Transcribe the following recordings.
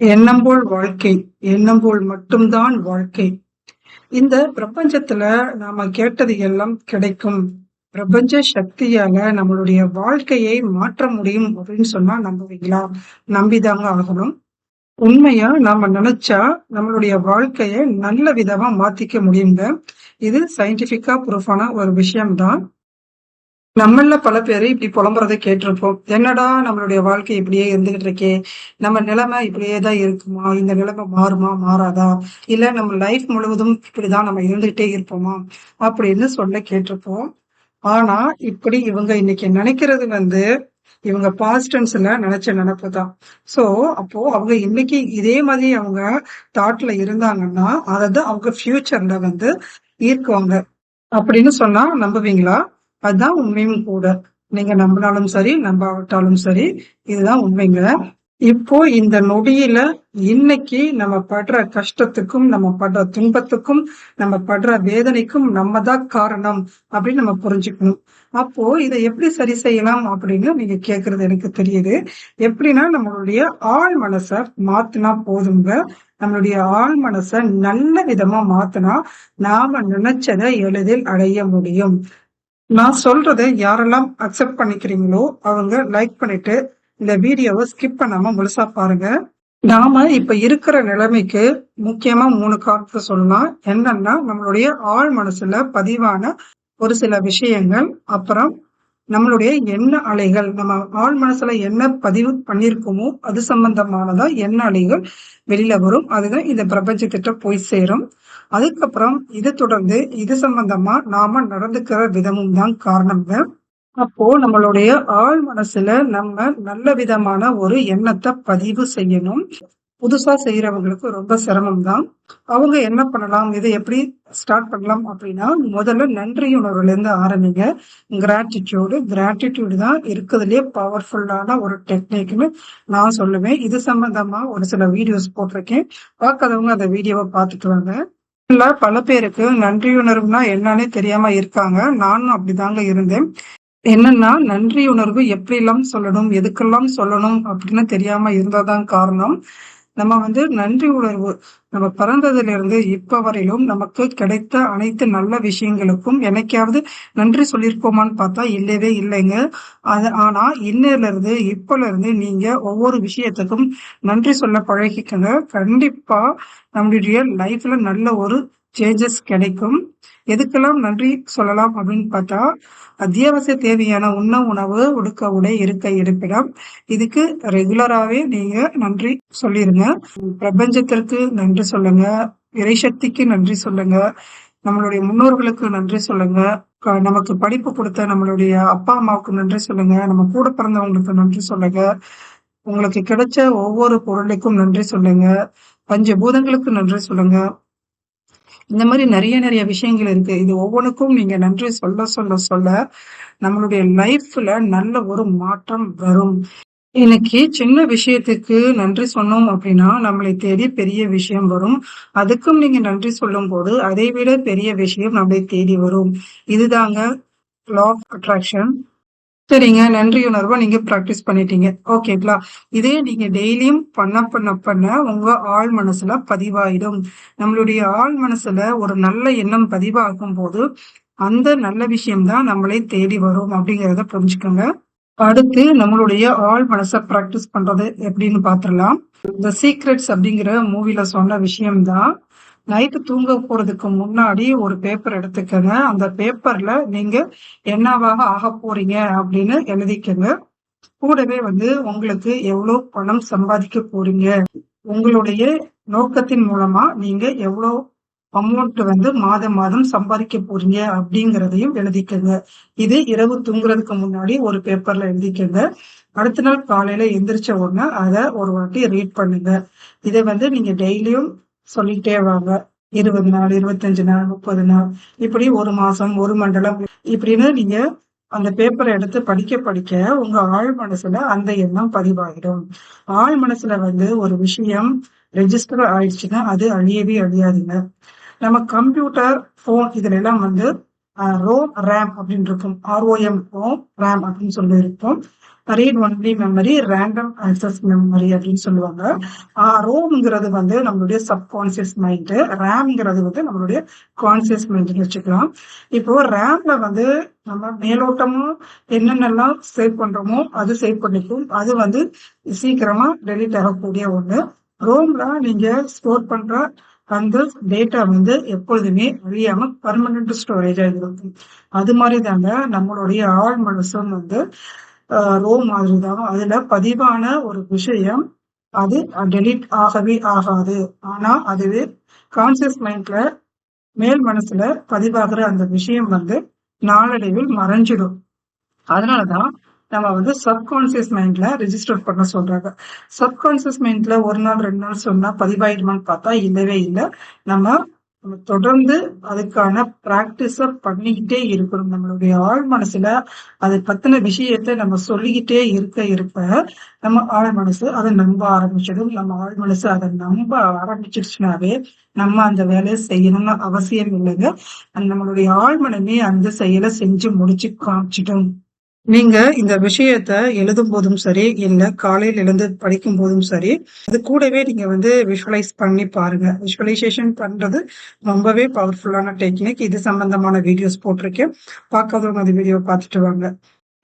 எண்ணம் போல் வாழ்க்கை எண்ணம் போல் மட்டும்தான் வாழ்க்கை. இந்த பிரபஞ்சத்துல நாம கேட்டது எல்லாம் கிடைக்கும். பிரபஞ்ச சக்தியால நம்மளுடைய வாழ்க்கையை மாற்ற முடியும் அப்படின்னு சொன்னா நம்புவீங்களா? நம்பிதாங்க ஆகணும். உண்மையா நாம நினைச்சா நம்மளுடைய வாழ்க்கையை நல்ல விதமா மாத்திக்க முடியுங்க. இது சயின்டிபிக்கா ப்ரூஃபான ஒரு விஷயம்தான். நம்மள பல பேரு இப்படி புலம்புறதை கேட்டிருப்போம். என்னடா நம்மளுடைய வாழ்க்கை இப்படியே இருந்துகிட்டு இருக்கே? நம்ம நிலைமை இப்படியே தான் இருக்குமா? இந்த நிலைமை மாறுமா மாறாதா? இல்ல நம்ம லைஃப் முழுவதும் இப்படிதான் நம்ம இருந்துகிட்டே இருப்போமா? அப்படின்னு சொல்ல கேட்டிருப்போம். ஆனா இப்படி இவங்க இன்னைக்கு நினைக்கிறது வந்து இவங்க பாஸ்டன்ஸ்ல நினைச்ச நினைப்பு தான். சோ அப்போ அவங்க இன்னைக்கு இதே மாதிரி அவங்க தாட்ல இருந்தாங்கன்னா அதை அவங்க ஃபியூச்சர்ல வந்து ஈர்க்குவாங்க. அப்படின்னு சொன்னா நம்புவீங்களா? அதுதான் உண்மையும் கூட. நீங்க நம்பினாலும் சரி நம்பாவிட்டாலும் சரி இதுதான் உண்மைங்க. இப்போ இந்த நொடியில இன்னைக்கு நம்ம படுற கஷ்டத்துக்கும் நம்ம படுற துன்பத்துக்கும் நம்ம படுற வேதனைக்கும் நம்ம தான் காரணம் அப்படின்னு நம்ம புரிஞ்சுக்கணும். அப்போ இதை எப்படி சரி செய்யலாம் அப்படின்னு நீங்க கேக்குறது எனக்கு தெரியுது. எப்படின்னா நம்மளுடைய ஆள் மனச மாத்தினா போதுங்க. நம்மளுடைய ஆள் மனச நல்ல விதமா மாத்தினா நாம நினைச்சதை எளிதில் அடைய முடியும். நான் சொல்றதை யாரெல்லாம் அக்செப்ட் பண்ணிக்கிறீங்களோ அவங்க லைக் பண்ணிட்டு இந்த வீடியோவை ஸ்கிப் பண்ணாம முழுசா பாருங்க. நாம இப்ப இருக்கிற நிலைமைக்கு முக்கியமா மூணு காரணத்தை சொல்லலாம். என்னன்னா நம்மளுடைய ஆழ் மனசுல பதிவான ஒரு சில விஷயங்கள் அப்புறம் நம்மளுடைய எண்ண அலைகள் நம்ம ஆழ் மனசுல என்ன பதிவு பண்ணிருக்கோமோ அது சம்பந்தமானதா எண்ண அலைகள் வெளியில வரும். அதுதான் இந்த பிரபஞ்சத்திட்ட போய் சேரும். அதுக்கப்புறம் இது தொடர்ந்து இது சம்பந்தமா நாம நடந்துக்கிற விதமும் தான் காரணம்ங்க அப்போ நம்மளுடைய ஆழ் மனசுல நம்ம நல்ல விதமான ஒரு எண்ணத்தை பதிவு செய்யணும். புதுசா செய்யறவங்களுக்கு ரொம்ப சிரமம் தான். அவங்க என்ன பண்ணலாம் இதை எப்படி ஸ்டார்ட் பண்ணலாம் அப்படின்னா முதல்ல நன்றியுணர்வுல இருந்து ஆரம்பிங்க. கிராட்டிடியூடு கிராட்டிடியூடு தான் இருக்கிறதுலயே பவர்ஃபுல்லான ஒரு டெக்னிக்னு நான் சொல்லுவேன். இது சம்பந்தமா ஒரு சில வீடியோஸ் போட்டிருக்கேன். பார்க்காதவங்க அந்த வீடியோவை பார்த்துட்டு வாங்க. பல பேருக்கு நன்றியுணர்வுனா என்னன்னே தெரியாம இருக்காங்க. நானும் அப்படிதாங்க இருந்தேன். என்னன்னா நன்றி உணர்வு எப்படி எல்லாம் சொல்லணும் எதுக்கெல்லாம் சொல்லணும் அப்படின்னு தெரியாம இருந்ததான் காரணம். நம்ம வந்து நன்றி உணர்வு நம்ம பிறந்ததுல இருந்து இப்ப வரையிலும் நமக்கு கிடைத்த அனைத்து நல்ல விஷயங்களுக்கும் என்னைக்காவது நன்றி சொல்லியிருக்கோமான்னு பார்த்தா இல்லவே இல்லைங்க. அது ஆனா இன்னையில இருந்து இப்பல இருந்து நீங்க ஒவ்வொரு விஷயத்துக்கும் நன்றி சொல்ல பழகிக்கங்க. கண்டிப்பா நம்மளுடைய லைஃப்ல நல்ல ஒரு சேஞ்சஸ் கிடைக்கும். எதுக்கெல்லாம் நன்றி சொல்லலாம் அப்படின்னு பார்த்தா அத்தியாவசிய தேவையான உண்ண உணவு உடுக்க உடை இருக்க இருப்பிடம். இதுக்கு ரெகுலராகவே நீங்க நன்றி சொல்லிருங்க. பிரபஞ்சத்திற்கு நன்றி சொல்லுங்க. இறைசக்திக்கு நன்றி சொல்லுங்க. நம்மளுடைய முன்னோர்களுக்கு நன்றி சொல்லுங்க. நமக்கு படிப்பு கொடுத்த நம்மளுடைய அப்பா அம்மாவுக்கு நன்றி சொல்லுங்க. நம்ம கூட பிறந்தவங்களுக்கு நன்றி சொல்லுங்க. உங்களுக்கு கிடைச்ச ஒவ்வொரு பொருளுக்கும் நன்றி சொல்லுங்க. பஞ்ச பூதங்களுக்கு நன்றி சொல்லுங்க. இந்த மாதிரி நிறைய நிறைய விஷயங்கள் இருக்கு. இது ஒவ்வொன்றுக்கும் நீங்க நன்றி சொல்ல சொல்ல சொல்ல நம்மளுடைய லைஃப்ல நல்ல ஒரு மாற்றம் வரும். இன்னைக்கு சின்ன விஷயத்துக்கு நன்றி சொன்னோம் அப்படின்னா நம்மளை தேடி பெரிய விஷயம் வரும். அதுக்கும் நீங்க நன்றி சொல்லும் போது அதை விட பெரிய விஷயம் நம்மளை தேடி வரும். இதுதாங்க லா ஆஃப் அட்ராக்ஷன் சரிங்க. நன்றி உணர்வை. நீங்க ப்ராக்டிஸ் பண்ணிட்டீங்க. ஓகேங்களா இதே நீங்க டெய்லியும் பண்ண பண்ண பண்ண உங்க ஆள் மனசுல பதிவாயிடும். நம்மளுடைய ஆள் மனசுல ஒரு நல்ல எண்ணம் பதிவாகும் போது அந்த நல்ல விஷயம்தான் நம்மளை தேடி வரும் அப்படிங்கிறத புரிஞ்சுக்கோங்க. அடுத்து நம்மளுடைய ஆள் மனசை ப்ராக்டிஸ் பண்றது எப்படின்னு பாத்திரலாம் இந்த சீக்ரெட்ஸ் அப்படிங்கிற மூவில சொன்ன விஷயம்தான் நைட்டு தூங்க போறதுக்கு முன்னாடி ஒரு பேப்பர் எடுத்துக்கங்க. அந்த பேப்பர்ல நீங்க என்னவாக ஆக போறீங்க அப்படின்னு எழுதிக்கங்க. கூடவே வந்து உங்களுக்கு எவ்வளவு பணம் சம்பாதிக்க போறீங்க உங்களுடைய நோக்கத்தின் மூலமா நீங்க எவ்வளவு அமௌண்ட் வந்து மாதம் மாதம் சம்பாதிக்க போறீங்க அப்படிங்கிறதையும் எழுதிக்கங்க. இது இரவு தூங்குறதுக்கு முன்னாடி ஒரு பேப்பர்ல எழுதிக்கங்க. அடுத்த நாள் காலையில எந்திரிச்ச உடனே அதை ஒரு வாட்டி ரீட் பண்ணுங்க. இதை வந்து நீங்க டெய்லியும் சொல்லிட்டே வாங்க இருபது நாள் இருபத்தஞ்சு நாள் முப்பது நாள். இப்படி ஒரு மாசம் ஒரு மண்டலம். இப்படின்னு நீங்க அந்த பேப்பரை எடுத்து படிக்க படிக்க உங்க ஆழ் மனசுல அந்த எண்ணம் பதிவாயிடும். ஆழ் மனசுல வந்து ஒரு விஷயம் ரெஜிஸ்டர் ஆயிடுச்சுன்னா அது அழியவே அழியாதுங்க. நம்ம கம்ப்யூட்டர் போன் இதுல எல்லாம் வந்து ரோம் ரேம் அப்படின்னு இருக்கும். ஆர்ஓஎம் ரோம் ரேம் அப்படின்னு சொல்லி இருப்போம் read only memory random access memory அப்படின்னு சொல்லுவாங்க. ரோம்ங்கிறது வந்து நம்மளுடைய சப்கான்சியஸ் மைண்டு ரேம்ங்கிறது வந்து நம்மளுடைய கான்சியஸ் மைண்டுன்னு வச்சுக்கலாம். இப்போ ரேம்ல வந்து நம்ம மேலோட்டமும் என்னென்னலாம் சேவ் பண்றோமோ அது சேவ் பண்ணிக்கும். அது வந்து சீக்கிரமா டெலிட் ஆகக்கூடிய ஒண்ணு. ரோம்ல நீங்க ஸ்டோர் பண்ற அந்த டேட்டா வந்து எப்பொழுதுமே அழியாம பர்மனன்ட் ஸ்டோரேஜா இருக்கும். அது மாதிரி தாங்க நம்மளுடைய ஆள் மனசும் வந்து ரோ மாதிரி தான் அதுல பதிவான ஒரு விஷயம் அது டெலிட் ஆகவே ஆகாது. ஆனா அதுவே கான்சியஸ் மைண்ட்ல மேல் மனசுல பதிவாகிற அந்த விஷயம் வந்து நாளடைவில் மறைஞ்சிடும். அதனாலதான் நம்ம வந்து சப்கான்சியஸ் மைண்ட்ல ரிஜிஸ்டர் பண்ண சொல்றாங்க. சப்கான்சியஸ் மைண்ட்ல ஒரு நாள் ரெண்டு நாள் சொன்னா பதிவாயிடுமான்னு பார்த்தா இல்லவே இல்லை. நம்ம நம்ம தொடர்ந்து அதுக்கான பிராக்டிஸ பண்ணிக்கிட்டே இருக்கணும். நம்மளுடைய ஆழ் மனசுல அதை பத்தின விஷயத்த நம்ம சொல்லிக்கிட்டே இருக்க இருக்க நம்ம ஆழ் மனசு அதை நம்ப ஆரம்பிச்சிடும். நம்ம ஆழ் மனசு அதை நம்ப ஆரம்பிச்சிருச்சுனாவே நம்ம அந்த வேலையை செய்யணும்னு அவசியம் இல்லைங்க. நம்மளுடைய ஆழ்மனமே அந்த செயலை செஞ்சு முடிச்சு காமிச்சிடும் நீங்க இந்த விஷயத்த எழுதும் போதும் சரி இல்ல காலையில் எழுந்து படிக்கும் போதும் சரி அது கூடவே நீங்க வந்து விஷுவலைஸ் பண்ணி பாருங்க. விஷுவலைசேஷன் பண்றது ரொம்பவே பவர்ஃபுல்லான டெக்னிக் இது சம்பந்தமான வீடியோஸ் போட்டிருக்கேன். பார்க்காதவங்க அந்த வீடியோ பார்த்துட்டு வாங்க.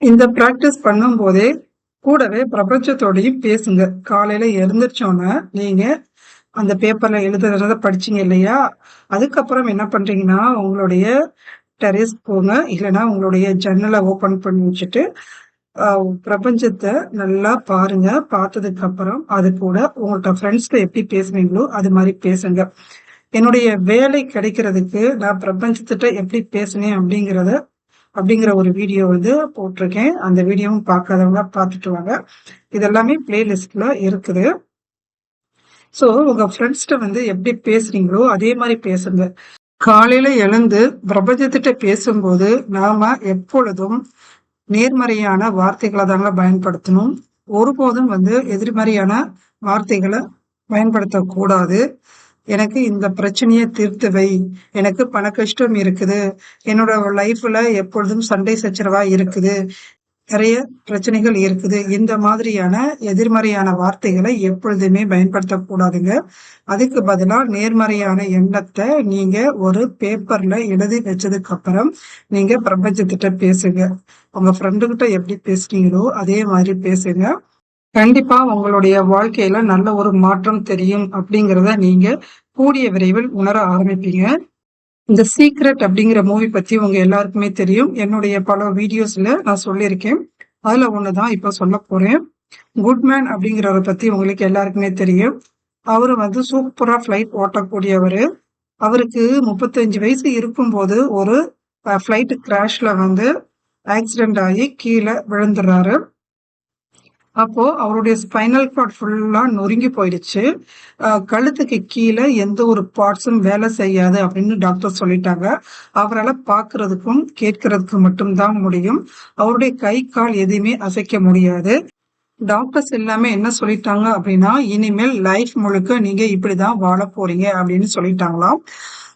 இந்த ப்ராக்டிஸ் பண்ணும் போதே கூடவே பிரபஞ்சத்தோடையும் பேசுங்க. காலையில எழுந்திரிச்சோன்னே நீங்க அந்த பேப்பர்ல எழுதுறத படிச்சீங்க இல்லையா? அதுக்கப்புறம் என்ன பண்றீங்கன்னா உங்களுடைய டெரேஸ் போங்க. இல்லைன்னா உங்களுடைய ஜன்னலை ஓபன் பண்ணி வச்சுட்டு பிரபஞ்சத்தை நல்லா பாருங்க. பார்த்ததுக்கு அப்புறம் அது கூட உங்கள்கிட்ட ஃப்ரெண்ட்ஸ்ல எப்படி பேசுனீங்களோ அது மாதிரி பேசுங்க. என்னுடைய வேலை கிடைக்கிறதுக்கு நான் பிரபஞ்சத்திட்ட எப்படி பேசினேன் அப்படிங்கிறத அப்படிங்கிற ஒரு வீடியோ வந்து போட்டிருக்கேன். அந்த வீடியோவும் பார்க்காதவங்க பார்த்துட்டு வாங்க. இதெல்லாமே பிளேலிஸ்ட்ல இருக்குது. ஸோ உங்க ஃப்ரெண்ட்ஸ்கிட்ட வந்து எப்படி பேசுறீங்களோ அதே மாதிரி பேசுங்க. காலையில எழுந்து பிரபஞ்சத்திட்ட பேசும்போது நாம எப்பொழுதும் நேர்மறையான வார்த்தைகளை தாங்க பயன்படுத்தணும். ஒருபோதும் வந்து எதிர்மறையான வார்த்தைகளை பயன்படுத்தக்கூடாது. எனக்கு இந்த பிரச்சனையை தீர்த்து வை. எனக்கு பண கஷ்டம் இருக்குது. என்னோட லைஃப்ல எப்பொழுதும் சண்டை சச்சரவா இருக்குது. நிறைய பிரச்சனைகள் இருக்குது. இந்த மாதிரியான எதிர்மறையான வார்த்தைகளை எப்பொழுதுமே பயன்படுத்தக்கூடாதுங்க. அதுக்கு பதிலாக நேர்மறையான எண்ணத்தை நீங்க ஒரு பேப்பர்ல எழுதி வச்சதுக்கு அப்புறம் நீங்க பிரபஞ்சத்திட்ட பேசுங்க. உங்க ஃப்ரெண்டுகிட்ட எப்படி பேசுறீங்களோ அதே மாதிரி பேசுங்க. கண்டிப்பா உங்களுடைய வாழ்க்கையில நல்ல ஒரு மாற்றம் தெரியும் அப்படிங்கிறத நீங்க கூடிய விரைவில் உணர ஆரம்பிப்பீங்க. இந்த சீக்ரெட் அப்படிங்கிற மூவி பத்தி உங்க எல்லாருக்குமே தெரியும். என்னுடைய பல வீடியோஸ்ல நான் சொல்லியிருக்கேன். அதுல ஒண்ணுதான் இப்ப சொல்ல போறேன். குட்மேன் அப்படிங்கிறவரை பத்தி உங்களுக்கு எல்லாருக்குமே தெரியும். அவரு வந்து சூப்பரா ஃபிளைட் ஓட்டக்கூடியவர். அவருக்கு முப்பத்தஞ்சு வயசு இருக்கும்போது ஒரு ஃபிளைட் கிராஷ்ல வந்து ஆக்சிடென்ட் ஆகி கீழே விழுந்துடுறாரு. அப்போ அவருடைய ஸ்பைனல் கார்ட் ஃபுல்லா நொறுங்கி போயிடுச்சு. கழுத்துக்கு கீழே எந்த ஒரு பார்ட்ஸும் வேலை செய்யாது அப்படின்னு டாக்டர் சொல்லிட்டாங்க. அவரால் பார்க்கறதுக்கும் கேட்கறதுக்கும் மட்டும்தான் முடியும். அவருடைய கை கால் எதுவுமே அசைக்க முடியாது. டாக்டர்ஸ் எல்லாமே என்ன சொல்லிட்டாங்க அப்படின்னா இனிமேல் லைஃப் முழுக்க நீங்க இப்படிதான் வாழ போறீங்க அப்படின்னு சொல்லிட்டாங்களாம்.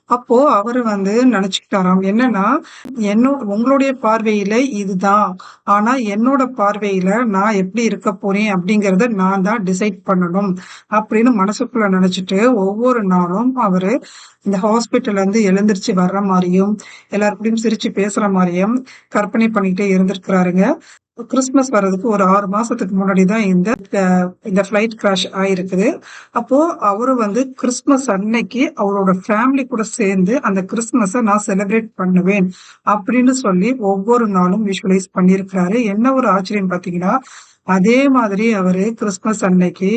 அப்போ அவரு வந்து நினைச்சுக்கிட்டாராம் என்னன்னா என்னோட உங்களுடைய பார்வையில இதுதான். ஆனா என்னோட பார்வையில நான் எப்படி இருக்க போறேன் அப்படிங்கறத நான் தான் டிசைட் பண்ணணும் அப்படின்னு மனசுக்குள்ள நினைச்சிட்டு ஒவ்வொரு நாளும் அவரு இந்த ஹாஸ்பிட்டல்ல இருந்து எழுந்திருச்சு வர்ற மாதிரியும் எல்லாருக்கூடயும் சிரிச்சு பேசுற மாதிரியும் கற்பனை பண்ணிக்கிட்டே இருந்திருக்கிறாருங்க. கிறிஸ்மஸ் வர்றதுக்கு ஒரு ஆறு மாசத்துக்கு முன்னாடி தான் இந்த இந்த ஃபிளைட் கிராஷ் ஆயிருக்குது. அப்போ அவரு வந்து கிறிஸ்மஸ் அன்னைக்கு அவரோட ஃபேமிலி கூட சேர்ந்து அந்த கிறிஸ்மஸை நான் செலிப்ரேட் பண்ணுவேன் அப்படின்னு சொல்லி ஒவ்வொரு நாளும் விஷுவலைஸ் பண்ணியிருக்கிறாரு. என்ன ஒரு ஆச்சரியம் பாத்தீங்கன்னா அதே மாதிரி அவரு கிறிஸ்மஸ் அன்னைக்கு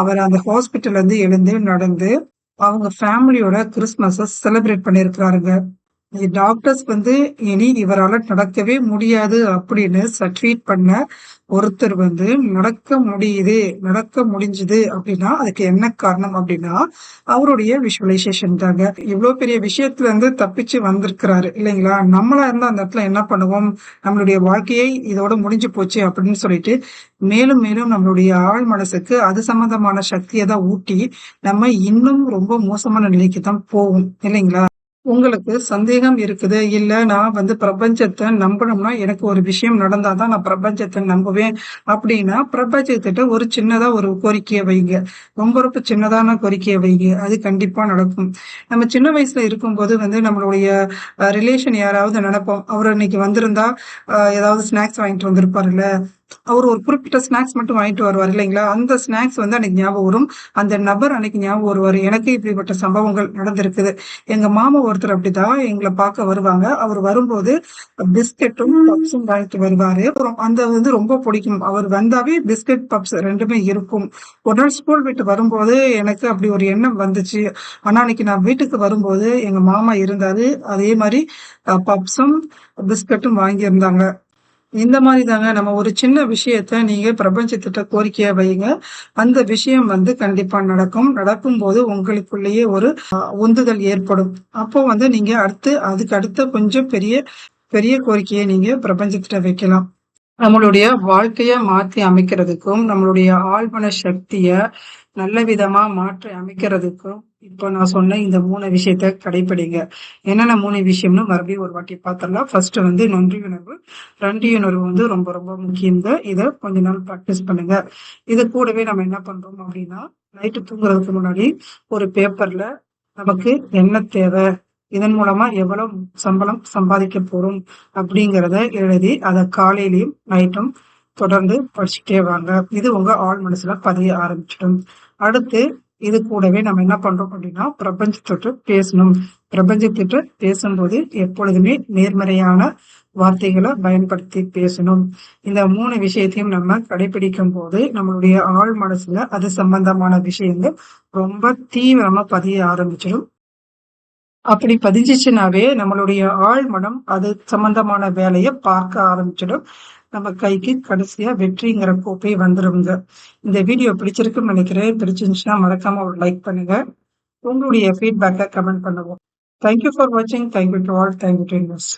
அவர் அந்த ஹாஸ்பிட்டல்ல இருந்து எழுந்து நடந்து அவங்க ஃபேமிலியோட கிறிஸ்துமஸ செலிப்ரேட் பண்ணிருக்கிறாருங்க டாக்டர்ஸ் வந்து இனி இவரால் நடக்கவே முடியாது அப்படின்னு சர்டிஃபிகேட் பண்ண ஒருத்தர் வந்து நடக்க முடியுது நடக்க முடிஞ்சுது அப்படின்னா அதுக்கு என்ன காரணம் அப்படின்னா அவருடைய விஷுவலைசேஷன் தாங்க. இவ்வளவு பெரிய விஷயத்துல இருந்து தப்பிச்சு வந்திருக்கிறாரு இல்லைங்களா? நம்மளா இருந்தா அந்த இடத்துல என்ன பண்ணுவோம்? நம்மளுடைய வாழ்க்கையை இதோட முடிஞ்சு போச்சு அப்படின்னு சொல்லிட்டு மேலும் மேலும் நம்மளுடைய ஆள் மனசுக்கு அது சம்பந்தமான சக்தியை தான் ஊட்டி நம்ம இன்னும் ரொம்ப மோசமான நிலைக்கு தான் போவோம் இல்லைங்களா? உங்களுக்கு சந்தேகம் இருக்குது, இல்ல நான் வந்து பிரபஞ்சத்தை நம்பணும்னா, எனக்கு ஒரு விஷயம் நடந்தாதான் நான் பிரபஞ்சத்தை நம்புவேன் அப்படின்னா, பிரபஞ்சத்திட்ட ஒரு சின்னதா ஒரு கோரிக்கையை வைங்க. ரொம்ப ரொம்ப சின்னதான கோரிக்கையை வைங்க. அது கண்டிப்பா நடக்கும். நம்ம சின்ன வயசுல இருக்கும்போது வந்து நம்மளுடைய ரிலேஷன் யாராவது நினைப்போம் அவர் இன்னைக்கு வந்திருந்தா, ஏதாவது ஸ்நாக்ஸ் வாங்கிட்டு வந்திருப்பாருல்ல. அவர் ஒரு குறிப்பிட்ட ஸ்நாக்ஸ் மட்டும் வாங்கிட்டு வருவார் இல்லைங்களா? அந்த ஸ்நாக்ஸ் வந்து அன்னைக்கு ஞாபகம் வரும். அந்த நபர் அன்னைக்கு ஞாபகம் வருவார் எனக்கு இப்படிப்பட்ட சம்பவங்கள் நடந்திருக்குது. எங்க மாமா ஒருத்தர் அப்படிதான் எங்களை பார்க்க வருவாங்க. அவர் வரும்போது பிஸ்கெட்டும் பப்ஸும் வாங்கிட்டு வருவாரு. அப்புறம் அந்த வந்து ரொம்ப பிடிக்கும். அவர் வந்தாவே பிஸ்கெட் பப்ஸ் ரெண்டுமே இருக்கும். ஒரு நாள் ஸ்கூல் விட்டு வரும்போது எனக்கு அப்படி ஒரு எண்ணம் வந்துச்சு. ஆனா அன்னைக்கு நான் வீட்டுக்கு வரும்போது எங்க மாமா இருந்தாரு. அதே மாதிரி பப்ஸும், பிஸ்கட்டும் வாங்கியிருந்தாங்க. இந்த மாதிரி தாங்க நம்ம ஒரு சின்ன விஷயத்த நீங்க பிரபஞ்சத்திட்ட கோரிக்கையா வைங்க. அந்த விஷயம் வந்து கண்டிப்பா நடக்கும். நடக்கும் போது உங்களுக்குள்ளேயே ஒரு உந்துதல் ஏற்படும். அப்போ வந்து நீங்க அடுத்து அதுக்கு அடுத்த கொஞ்சம் பெரிய பெரிய கோரிக்கையை நீங்க பிரபஞ்சத்திட்ட வைக்கலாம். நம்மளுடைய வாழ்க்கைய மாத்தி அமைக்கிறதுக்கும், நம்மளுடைய ஆழ்மன சக்திய நல்ல விதமா மாற்றி அமைக்கிறதுக்கும், இப்போ நான் சொன்ன இந்த மூணு விஷயத்த கடைப்பிடிங்க. என்னென்ன மூணு விஷயம்னு மறுபடியும் ஒரு வாட்டி பார்த்துடலாம். ஃபர்ஸ்ட் வந்து நன்றியுணர்வு. நன்றியுணர்வு வந்து ரொம்ப ரொம்ப முக்கியம்தான் இதை கொஞ்ச நாள் பிராக்டிஸ் பண்ணுங்க. இது கூடவே நம்ம என்ன பண்றோம் அப்படின்னா, நைட்டு தூங்குறதுக்கு முன்னாடி ஒரு பேப்பர்ல நமக்கு என்ன தேவை இதன் மூலமா எவ்வளவு சம்பளம் சம்பாதிக்க போறோம்? அப்படிங்கிறத எழுதி, அதை காலையிலயும், நைட்டும் தொடர்ந்து படிச்சுட்டே வாங்க. இது உங்க ஆழ் மனசுல பதிய ஆரம்பிச்சிடும். அடுத்து இது கூடவே நம்ம என்ன பண்றோம் அப்படின்னா, பிரபஞ்சத்தோட பேசணும். பிரபஞ்சத்திட்ட பேசும்போது எப்பொழுதுமே நேர்மறையான வார்த்தைகளை பயன்படுத்தி பேசணும். இந்த மூணு விஷயத்தையும் நம்ம கடைபிடிக்கும் போது நம்மளுடைய ஆழ் மனசுல அது சம்பந்தமான விஷயங்கள் ரொம்ப தீவிரமா பதிய ஆரம்பிச்சிடும். அப்படி பதிஞ்சிச்சுனாவே நம்மளுடைய ஆழ் மனம் அது சம்பந்தமான வேலையை பார்க்க ஆரம்பிச்சிடும். நம்ம கைக்கு கடைசியா வெற்றிங்கிற கோப்பை வந்துருங்க. இந்த வீடியோ பிடிச்சிருக்குன்னு நினைக்கிறேன். பிடிச்சிருந்துச்சுன்னா மறக்காம ஒரு லைக் பண்ணுங்க. உங்களுடைய ஃபீட்பேக்க கமெண்ட் பண்ணுவோம் தேங்க் யூ ஃபார் வாட்சிங். Thank you to all. Thank you invest